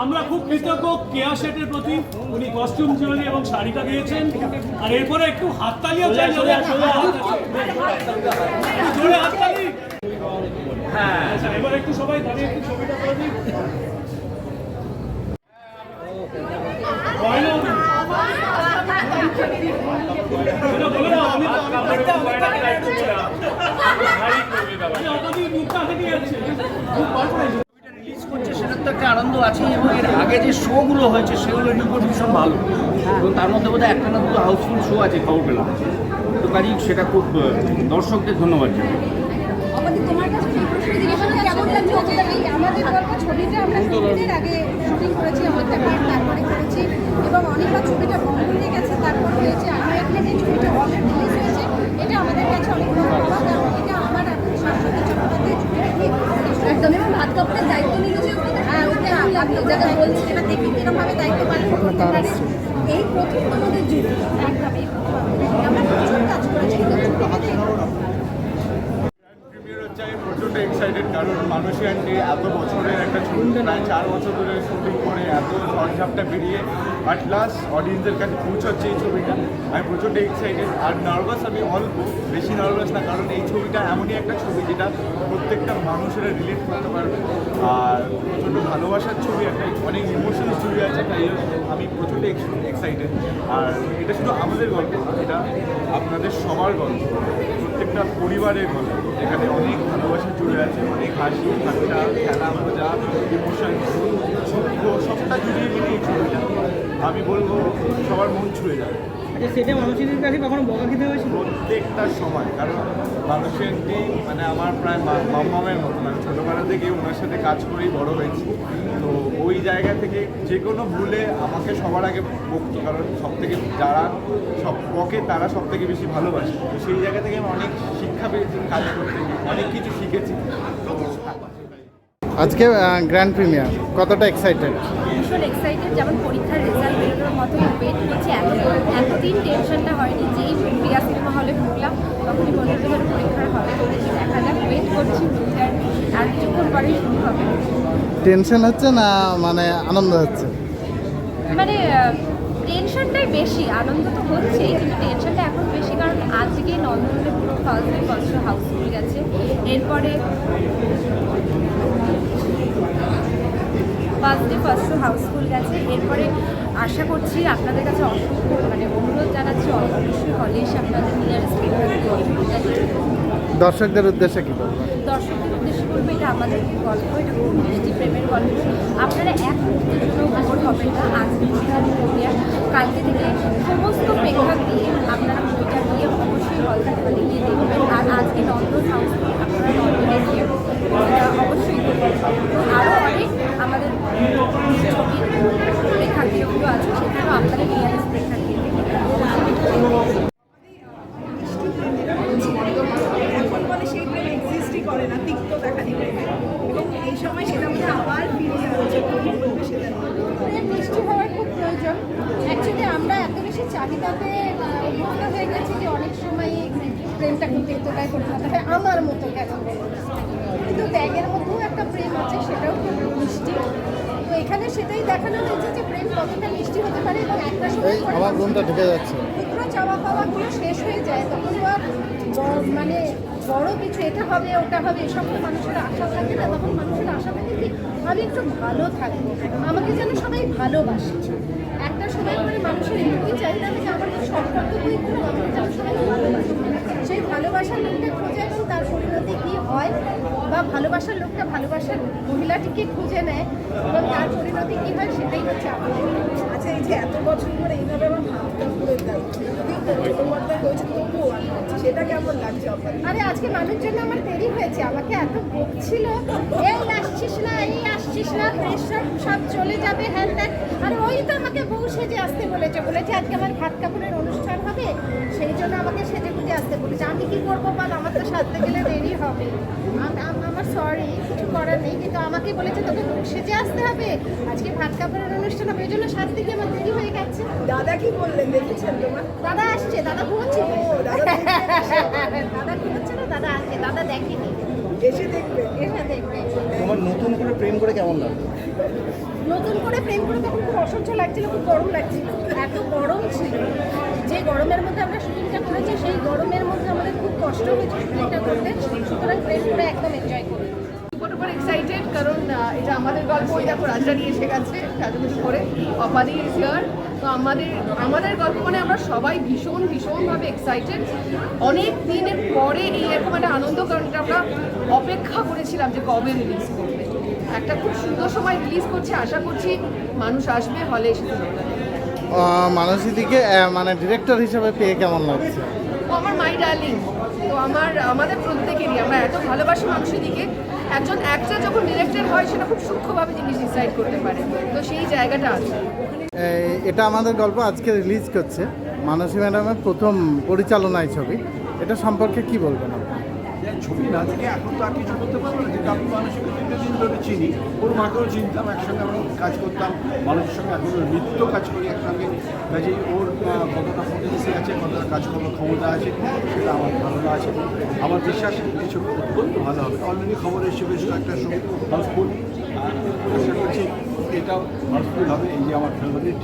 আমরা খুব কৃতজ্ঞ কেয়া শেটের প্রতি উনি কস্টিউম জুয়েলারি এবং শাড়িটা দিয়েছেন আর এরপরে একটু হাততালিও চাই জোরে হাততালি হ্যাঁ আচ্ছা, এবার একটু সবাই দাঁড়িয়ে একটু ছবিটা করে দিই মুখটা যাচ্ছে খুব বার করে রিলিজ করছে সেটার তো একটা আনন্দ আছে এবং এর আগে যে শোগুলো হয়েছে সেগুলোর রিপোর্ট ভীষণ ভালো। এবং তার মধ্যে বোধহয় একটা না দুটো হাউসফুল শো আছে খবর পেলাম। তো কাজেই সেটা খুব দর্শকদের ধন্যবাদ জানাই। আমাদের তোমার কাছে সেই প্রশ্ন? জিজ্ঞাসা করি, কেমন লাগছে? যে এই আমাদের গল্প ছবিটা আমরা আগে শুটিং করেছি অনেকটা পার্ট করেছি। এবং অনেকবার ছবিটা বন্ধ হয়ে গেছে তারপর হয়েছে আমরা এখানে যে ছবিটা অলরেডি রিলিজ হয়েছে এটা আমাদের কাছে অনেক বড় পাওয়া কারণ এটা আমার আর শাশ্বতী চট্টোপাধ্যায় ছবিটা ঠিক একদম এবং ভাত কাপড়ের দায়িত্ব নিয়েছে হ্যাঁ ওটা আমি যাকে বলছি সেটা দেখি কিরকমভাবে দায়িত্ব পালন করতে পারে। এই প্রথম আমাদের জুড়ে একদম এই প্রথম আমরা প্রচুর কাজ করেছি কিন্তু প্রিমিয়ার হচ্ছে আমি প্রচণ্ড এক্সাইটেড কারণ মানুষের আন্টি এত বছরের একটা ছবি, প্রায় চার বছর ধরে শুটিং করে, এত ঝড়ঝাপটা বেরিয়ে বাট লাস্ট অডিয়েন্সের কাছে পৌঁছাচ্ছে এই ছবিটা। আমি প্রচণ্ড এক্সাইটেড আর নার্ভাস আমি অল্প, বেশি নার্ভাস না, কারণ এই ছবিটা এমনই একটা ছবি যেটা প্রত্যেকটা মানুষেরা রিলেট করতে পারবে। আর প্রচণ্ড ভালোবাসার ছবি একটা, অনেক ইমোশনাল ছবি আছে, তাই আমি প্রচণ্ড এক্সাইটেড আর এটা শুধু আমাদের গল্প, এটা আপনাদের সবার গল্প, প্রত্যেকটা পরিবারের গল্প। এখানে অনেক ভালোবাসা জুড়ে আছে, অনেক হাসি, ঠাট্টা, খেলা, মজা ইমোশন সবটা জুড়িয়ে মিলিয়ে ছবিটা আমি বলব সবার মন ছুঁয়ে যাবে। আচ্ছা সেটা মানুষের কাছে কখনো বকা খেতে হয়েছিল? প্রত্যেকটা সময় কারণ মানুষের মানে আমার প্রায় মা- মামামের মতন আমি ছোটোবেলা থেকে ওনার সাথে কাজ করেই বড় হয়েছি। তো ওই জায়গা থেকে যে কোনো ভুলে আমাকে সবার আগে বকতো কারণ সব থেকে যারা সব বকে তারা সব থেকে বেশি ভালোবাসে। তো সেই জায়গা থেকে আমি অনেক শিক্ষা পেয়েছি কাজ করতে অনেক কিছু শিখেছি। তো আজকে গ্র্যান্ড প্রিমিয়ার কতটা এক্সাইটেড ভীষণ এক্সাইটেড যেমন পরীক্ষার রেজাল্ট মতো ওয়েট করছি এত এতদিন টেনশনটা হয়নি যেই প্রিয়া সিনেমা হলে ঢুকলাম তখনই মনে হলো যেন পরীক্ষার হবে দেখা যাক ওয়েট করছি আর কিছুক্ষণ পরেই শুরু হবে। টেনশন হচ্ছে না মানে আনন্দ হচ্ছে? মানে টেনশনটাই বেশি আনন্দ তো হচ্ছেই কিন্তু টেনশনটা এখন বেশি কারণ আজকে নন্দনে পুরো ফার্স্ট ফার্স্ট হাউসফুল গেছে। এরপরে ফার্স্ট ডে ফার্স্ট হাউসফুল গেছে। এরপরে আশা করছি আপনাদের কাছে অসংখ্য মানে অনুরোধ জানাচ্ছি অবশ্যই হলে এসে আপনাদের নিয়ারেস্ট দর্শকদের উদ্দেশ্যে কি বলব? দর্শকদের উদ্দেশ্যে বলব এটা আমাদের গল্প এটা খুব মিষ্টি প্রেমের গল্প। আপনারা এক মুহূর্তের জন্য বোর হবেন না। আজকে প্রক্রিয়া কালকে থেকে সমস্ত প্রেক্ষক দিয়ে আপনারা বইটা নিয়ে অবশ্যই হল থেকে গিয়ে দেখবেন। আর আজকে নন্দন হাউস আপনারা নন্দনে গিয়ে অবশ্যই দেখবেন আরও অনেক আমাদের ছবির প্রেক্ষাগৃহগুলো আছে সেখানেও আপনারা নিয়ারেস্ট প্রেক্ষাগৃহ আমরা এত বেশি চাহিদাতে আহ, হয়ে গেছি যে অনেক সময় প্রেমটা খুব পরিণত হয় আমার মতো কেন কিন্তু ত্যাগের মধ্যেও একটা প্রেম আছে সেটাও খুব মিষ্টি তো এখানে সেটাই দেখানো হয়েছে যে প্রেম কতটা মিষ্টি হতে পারে এবং একটা সময় পরে আমার ঘুমটা ঢুকে যাচ্ছে। ক্ষুদ্র চাওয়া পাওয়াগুলো শেষ হয়ে যায় তখন তো আর মানে বড় কিছু এটা হবে ওটা হবে এসব তো মানুষের আশা থাকে না তখন মানুষের আশা থাকে কি আমি একটু ভালো থাকব। আমাকে যেন সবাই ভালোবাসে। একটা সময় পরে মানুষের এটুকুই চাহিদা থাকে আমার কর্তব্যই আমাকে যেন সবাই ভালোবাসে সেই ভালোবাসার লোকটা খোঁজে এবং তার পরিণতি কী হয় বা ভালোবাসার লোকটা ভালোবাসার মহিলাটিকে খুঁজে নেয় এবং তার পরিণতি কী হয় সেটাই হচ্ছে আমাদের আচ্ছা এই যে এত বছর ধরে এইভাবে আমার ভাবটা পুরো দায়িত্ব। হয়েছে তবুও সেটা কেমন লাগছে আরে আজকে মানুষজন আমার দেরি হয়েছে আমাকে এত বকছিল এই আসছিস না এই আসছিস না সব চলে যাবে হ্যান ত্যান। আর ওই তো আমাকে বউ সেজে আসতে বলেছে বলেছে আজকে আমার ভাত কাপড়ের অনুষ্ঠান হবে সেই জন্য আমাকে গুজে আসতে বলেছে আমি কি করব বল? আমার তো সাজতে গেলে দেরি হবে। আম- আম- আমার সরি কিছু করার নেই কিন্তু আমাকে বলেছে তোকে সেজে আসতে হবে? আজকে ভাত কাপড়ের অনুষ্ঠান হবে ওই জন্য সাজতে গিয়ে আমার দেরি হয়ে গেছে। দাদা কি বললেন দেখেছেন তোমার? দাদা আসছে দাদা ঘুমোচ্ছে। দাদা ঘুমোচ্ছে না দাদা আসছে দাদা দেখেনি। এসে দেখবে। এসে দেখবে। তোমার নতুন করে প্রেম করে কেমন লাগল নতুন করে প্রেম করে তখন খুব অসহ্য লাগছিল খুব গরম লাগছিল। এত গরম ছিল যে গরমের মধ্যে আমরা শুটিংটা করেছি সেই গরমের মধ্যে আমাদের খুব কষ্ট হয়েছে শুটিংটা করতে। সুতরাং প্রেম করে একদম এনজয় করি সুপার এক্সাইটেড কারণ এটা আমাদের গল্প ওই দেখো রাজরানি এসে গেছে সাজুগুজু করে। অপাদি ইজ হিয়ার তো আমাদের আমাদের গল্প মানে আমরা সবাই ভীষণ ভীষণভাবে এক্সাইটেড অনেক দিনের পরে এই এরকম একটা আনন্দ কারণ এটা আমরা অপেক্ষা করেছিলাম যে কবে রিলিজ করবে। একটা খুব সুন্দর সময় রিলিজ করছে আশা করছি মানুষ আসবে হলে এসে দেখবে। মানসীদিকে মানে ডিরেক্টর হিসেবে পেয়ে কেমন লাগছে? আমার মাই ডার্লিং তো আমার আমাদের প্রত্যেকেরই আমরা এত ভালোবাসি মানুষের দিকে একজন অ্যাক্টর যখন ডিরেক্টর হয় সেটা খুব সূক্ষ্মভাবে জিনিস ডিসাইড করতে পারে। তো সেই জায়গাটা আছে। এটা আমাদের গল্প আজকে রিলিজ করছে। মানসী ম্যাডামের প্রথম পরিচালনায় ছবি। এটা সম্পর্কে কি বলবেন আপনি? ছবি না থেকে এখন তো আর কিছু করতে পারব না। কিন্তু আমি দীর্ঘদিন ধরে চিনি ওর মাকেও চিনতাম একসঙ্গে আমরা কাজ করতাম মানুষের সঙ্গে এখন নিত্য কাজ করি একসঙ্গে। কাজেই ওর কতটা কতটা কাজ করার ক্ষমতা আছে, সেটা আমার ধারণা আছে। আমার বিশ্বাস, কিছু অত্যন্ত ভালো হবে। অলরেডি খবর এসে বেশ কয়েকটা ছবি হাউসফুল আশা করছি, এটাও হাউসফুল হবে, এই যে আমার ফেভারিট